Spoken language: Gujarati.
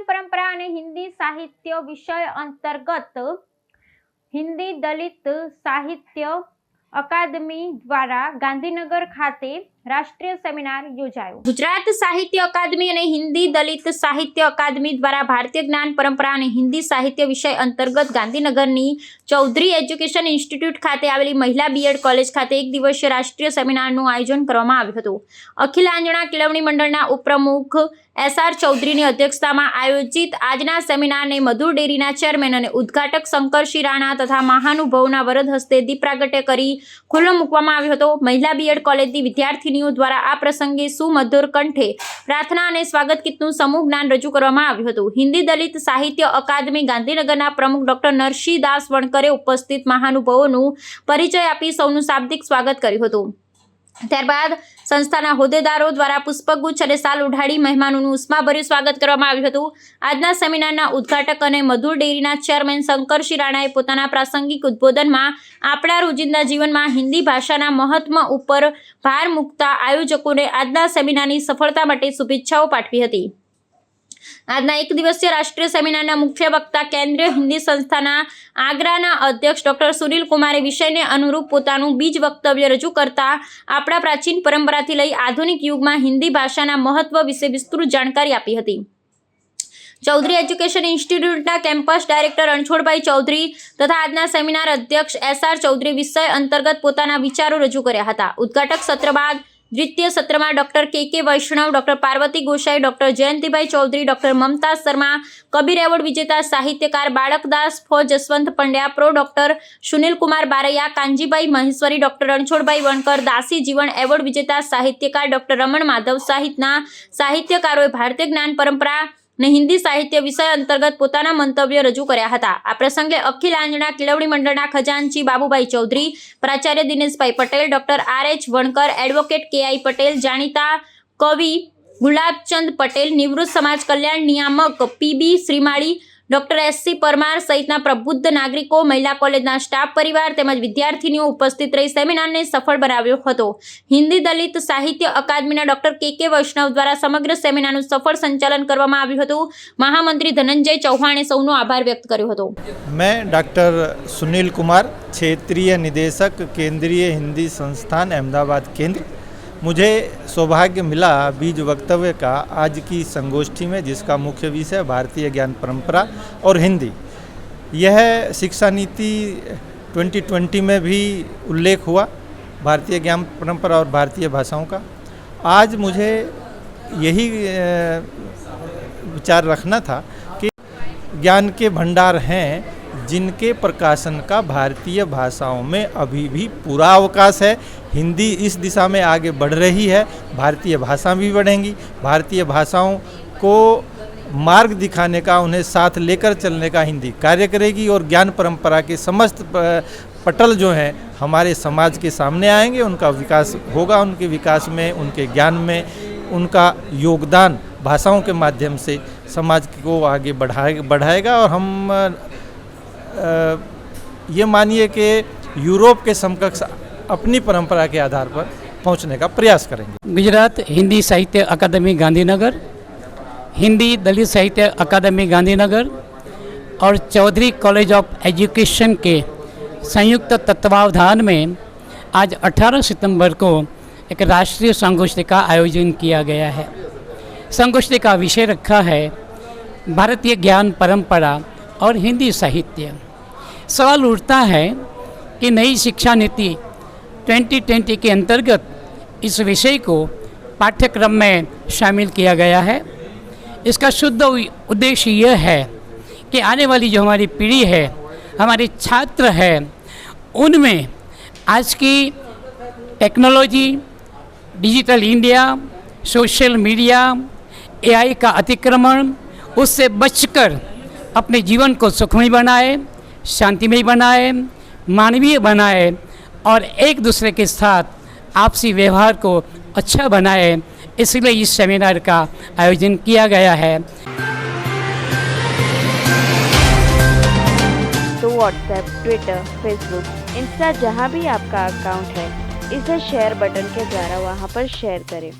જ્ઞાન પરંપરા અને હિન્દી સાહિત્ય વિષય અંતર્ગત હિન્દી દલિત સાહિત્ય અકાદમી દ્વારા ગાંધીનગર ખાતે રાષ્ટ્રીય સેમિનાર યોજાયો. ગુજરાત સાહિત્ય અકાદમી અને હિન્દી દલિત સાહિત્ય અકાદમી દ્વારા ભારતીય જ્ઞાન પરંપરા અને હિન્દી સાહિત્ય વિષય અંતર્ગત ગાંધીનગરની ચૌધરી એજ્યુકેશન ઇન્સ્ટિટ્યૂટ ખાતે આવેલી મહિલા બીએડ કોલેજ ખાતે એક દિવસીય રાષ્ટ્રીય સેમિનારનું આયોજન કરવામાં આવ્યું હતું. અખિલ આંજણા કેળવણી મંડળના ઉપપ્રમુખ એસ આર ચૌધરીની અધ્યક્ષતામાં આયોજિત આજના સેમિનારને મધુર ડેરીના ચેરમેન અને ઉદ્ઘાટક શંકરસિંહ રાણા તથા મહાનુભવના વરદ હસ્તે દીપ પ્રાગટ્ય કરી ખુલ્લો મૂકવામાં આવ્યો હતો. મહિલા બીએડ કોલેજની વિદ્યાર્થીનીઓ દ્વારા આ પ્રસંગે સુમધુર કંઠે પ્રાર્થના અને સ્વાગત ગીતનું સમૂહ જ્ઞાન રજૂ કરવામાં આવ્યું હતું. હિન્દી દલિત સાહિત્ય અકાદમી ગાંધીનગરના પ્રમુખ ડોક્ટર નરસિંહદાસ વણકરે ઉપસ્થિત મહાનુભાવોનું પરિચય આપી સૌનું શાબ્દિક સ્વાગત કર્યું હતું. ત્યારબાદ સંસ્થાના હોદ્દેદારો દ્વારા પુષ્પગુચ્છ અને સાલ ઉઢાડી મહેમાનોનું ઉષ્માભર્યું સ્વાગત કરવામાં આવ્યું હતું. આજના સેમિનારના ઉદ્ઘાટક અને મધુર ડેરીના ચેરમેન શંકરસિંહ રાણાએ પોતાના પ્રાસંગિક ઉદ્બોધનમાં આપણા રોજિંદા જીવનમાં હિન્દી ભાષાના મહત્વ ઉપર ભાર મૂકતા આયોજકોને આજના સેમિનારની સફળતા માટે શુભેચ્છાઓ પાઠવી હતી. આજના એક દિવસીય રાષ્ટ્રીય સેમિનારના મુખ્ય વક્તા કેન્દ્રીય હિન્દી સંસ્થાના આગ્રાના અધ્યક્ષ ડોક્ટર સુનિલ કુમારે વિષયને અનુરૂપ પોતાનું બીજ વક્તવ્ય રજૂ કરતા આપણા પ્રાચીન પરંપરાથી લઈ આધુનિક યુગમાં હિન્દી ભાષાના મહત્વ વિશે વિસ્તૃત જાણકારી આપી હતી. ચૌધરી એજ્યુકેશન ઇન્સ્ટિટ્યૂટના કેમ્પસ ડાયરેક્ટર રણછોડભાઈ ચૌધરી તથા આજના સેમિનાર અધ્યક્ષ એસ આર ચૌધરી વિષય અંતર્ગત પોતાના વિચારો રજૂ કર્યા હતા. ઉદ્ઘાટક સત્ર બાદ દ્વિતીય સત્રમાં doctor K K Vaishnav, doctor Parvati Gosai, doctor Jayantibhai Chaudhari, doctor Mamta Sharma, Kabir award વિજેતા સાહિત્યકાર બાળકદાસ ફો Jaswant Pandya, pro doctor Sunil Kumar Baraiya Kanjibhai Maheshwari, doctor Ranchhodbhai Vankar, Dasi Jivan award વિજેતા સાહિત્યકાર ડોક્ટર રમણ માધવ સહિતના સાહિત્યકારોએ ભારતીય જ્ઞાન પરંપરા ને હિન્દી સાહિત્ય વિષય અંતર્ગત પોતાના મંતવ્ય રજૂ કર્યા હતા. આ પ્રસંગે અખિલ આંજણા કેળવણી મંડળના ખજાનચી Babubhai Chaudhary, પ્રાચાર્ય Dineshbhai Patel, doctor R H Vankar, advocate K I Patel, જાણીતા કવિ ગુલાબચંદ પટેલ, નિવૃત્ત સમાજ કલ્યાણ નિયામક PB Shrimali doctor SC Parmar સહિતના પ્રબુદ્ધ નાગરિકો, મહિલા કોલેજના સ્ટાફ પરિવાર તેમજ વિદ્યાર્થીનીઓ ઉપસ્થિત રહી સેમિનારને સફળ બનાવ્યો હતો. હિન્દી દલિત સાહિત્ય અકાદમીના ડોક્ટર કે કે વૈષ્ણવ દ્વારા સમગ્ર સેમિનારનું સફળ સંચાલન કરવામાં આવ્યું હતું. મહામંત્રી ધનંજય ચૌહાણે સૌનો આભાર વ્યક્ત કર્યો હતો. મેં ડોક્ટર સુનિલ કુમાર, ક્ષેત્રીય નિદેશક, કેન્દ્રીય હિન્દી સંસ્થાન, અમદાવાદ કેન્દ્ર मुझे सौभाग्य मिला बीज वक्तव्य का आज की संगोष्ठी में, जिसका मुख्य विषय भारतीय ज्ञान परंपरा और हिंदी। यह शिक्षा नीति 2020 में भी उल्लेख हुआ, भारतीय ज्ञान परंपरा और भारतीय भाषाओं का। आज मुझे यही विचार रखना था कि ज्ञान के भंडार हैं जिनके प्रकाशन का भारतीय भाषाओं में अभी भी पूरा अवकाश है। हिंदी इस दिशा में आगे बढ़ रही है। भारतीय भाषा भी बढ़ेंगी। भारतीय भाषाओं को मार्ग दिखाने का, उन्हें साथ लेकर चलने का हिंदी कार्य करेगी और ज्ञान परंपरा के समस्त पटल जो हैं, हमारे समाज के सामने आएँगे। उनका विकास होगा। उनके विकास में, उनके ज्ञान में, उनका योगदान भाषाओं के माध्यम से समाज को आगे बढ़ाए, बढ़ाएगा और हम ये मानिए कि यूरोप के समकक्ष अपनी परंपरा के आधार पर पहुँचने का प्रयास करेंगे। गुजरात हिंदी साहित्य अकादमी गांधीनगर, हिंदी दलित साहित्य अकादमी गांधीनगर और चौधरी कॉलेज ऑफ़ एजुकेशन के संयुक्त तत्वावधान में आज 18 सितंबर को एक राष्ट्रीय संगोष्ठी का आयोजन किया गया है। संगोष्ठी का विषय रखा है भारतीय ज्ञान परंपरा और हिंदी साहित्य। सवाल उठता है कि नई शिक्षा नीति 2020 के अंतर्गत इस विषय को पाठ्यक्रम में शामिल किया गया है। इसका शुद्ध उद्देश्य यह है कि आने वाली जो हमारी पीढ़ी है, हमारे छात्र हैं, उनमें आज की technology, digital India, social media, AI का अतिक्रमण, उससे बचकर अपने जीवन को सुखमय बनाए, शांतिमय बनाए, मानवीय बनाए और एक दूसरे के साथ आपसी व्यवहार को अच्छा बनाए। इसलिए इस सेमिनार का आयोजन किया गया है। तो व्हाट्सएप ट्विटर फेसबुक इंस्टा जहाँ भी आपका अकाउंट है, इसे शेयर बटन के द्वारा वहाँ पर शेयर करें।